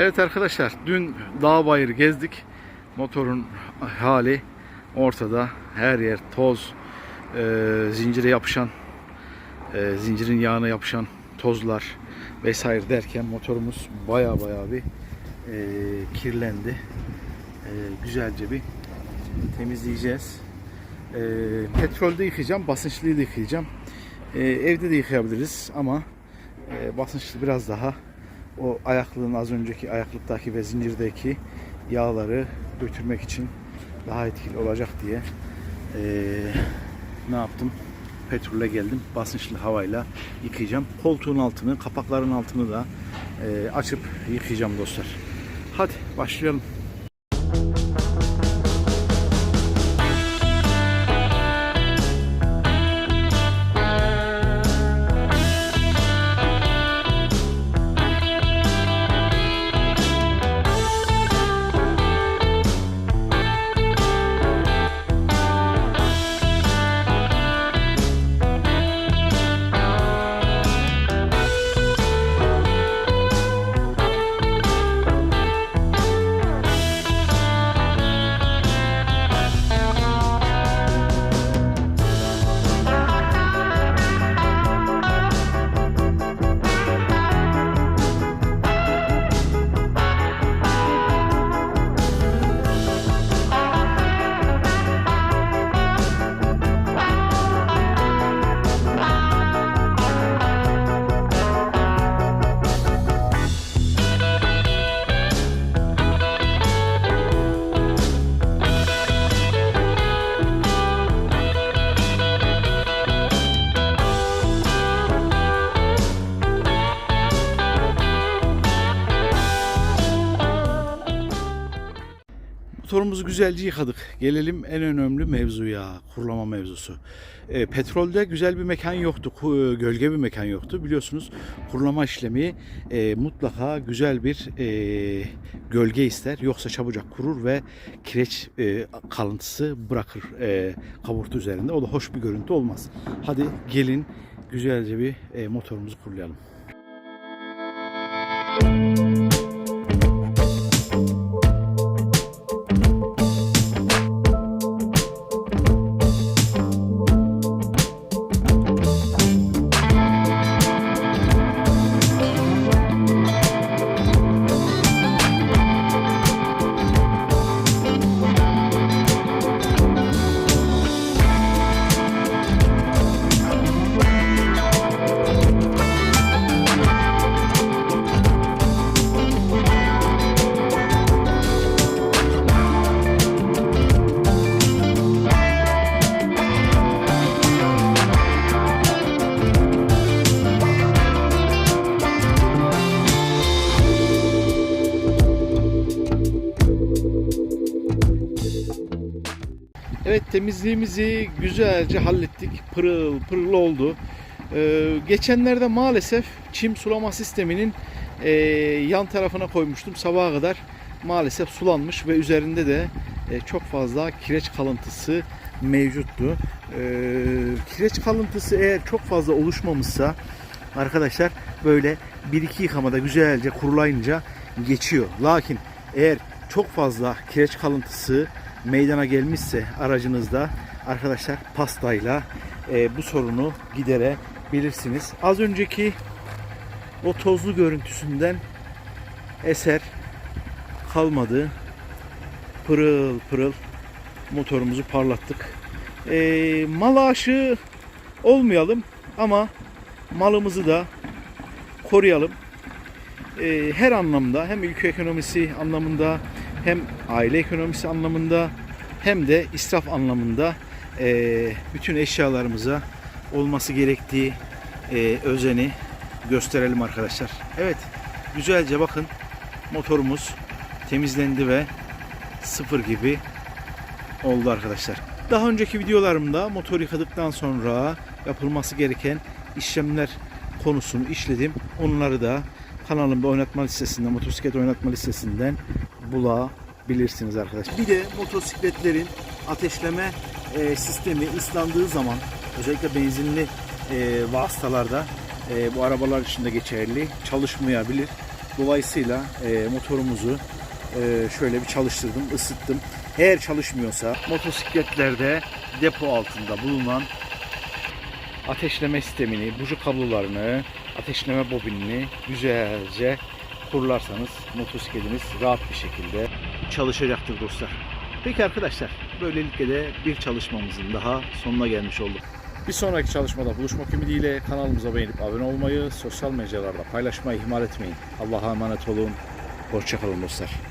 Evet arkadaşlar dün dağ bayır gezdik. Motorun hali ortada. Her yer toz, e, zincire yapışan, e, zincirin yağına yapışan tozlar vesaire derken motorumuz baya baya bir e, kirlendi. E, güzelce bir temizleyeceğiz. E, petrolde yıkayacağım, basınçlıyı da yıkayacağım. E, evde de yıkayabiliriz ama e, basınçlı biraz daha o ayaklığın az önceki ayaklıktaki ve zincirdeki yağları götürmek için daha etkili olacak diye eee, ne yaptım? Petrole geldim. Basınçlı havayla yıkayacağım. Koltuğun altını, kapakların altını da eee, açıp yıkayacağım dostlar. Hadi başlayalım. Motorumuzu güzelce yıkadık. Gelelim en önemli mevzuya, kurulama mevzusu. E, petrolde güzel bir mekan yoktu, ku- gölge bir mekan yoktu. Biliyorsunuz kurulama işlemi e, mutlaka güzel bir e, gölge ister. Yoksa çabucak kurur ve kireç e, kalıntısı bırakır e, kaburtu üzerinde. O da hoş bir görüntü olmaz. Hadi gelin güzelce bir e, motorumuzu kurulayalım. Evet temizliğimizi güzelce hallettik. Pırıl pırıl oldu. Ee, geçenlerde maalesef çim sulama sisteminin e, yan tarafına koymuştum. Sabaha kadar maalesef sulanmış ve üzerinde de e, çok fazla kireç kalıntısı mevcuttu. Ee, kireç kalıntısı eğer çok fazla oluşmamışsa arkadaşlar böyle bir iki yıkamada güzelce kurulayınca geçiyor. Lakin eğer çok fazla kireç kalıntısı meydana gelmişse aracınızda arkadaşlar pastayla e, bu sorunu giderebilirsiniz. Az önceki o tozlu görüntüsünden eser kalmadı. Pırıl pırıl motorumuzu parlattık. E, mal aşığı olmayalım ama malımızı da koruyalım. E, her anlamda hem ülke ekonomisi anlamında hem aile ekonomisi anlamında hem de israf anlamında e, bütün eşyalarımıza olması gerektiği e, özeni gösterelim arkadaşlar. Evet güzelce bakın motorumuz temizlendi ve sıfır gibi oldu arkadaşlar. Daha önceki videolarımda motor yıkadıktan sonra yapılması gereken işlemler konusunu işledim. Onları da kanalımda oynatma listesinden, motosiklet oynatma listesinden bulabilirsiniz arkadaşlar. Bir de motosikletlerin ateşleme e, sistemi ıslandığı zaman özellikle benzinli e, vasıtalarda e, bu arabalar için de geçerli çalışmayabilir. Dolayısıyla e, motorumuzu e, şöyle bir çalıştırdım, ısıttım. Eğer çalışmıyorsa motosikletlerde depo altında bulunan ateşleme sistemini, buji kablolarını, ateşleme bobinini güzelce kurlarsanız motosikletiniz rahat bir şekilde çalışacaktır dostlar. Peki arkadaşlar, böylelikle de bir çalışmamızın daha sonuna gelmiş olduk. Bir sonraki çalışmada buluşmak ümidiyle kanalımıza beğenip abone olmayı, sosyal mecralarda paylaşmayı ihmal etmeyin. Allah'a emanet olun. Hoşçakalın dostlar.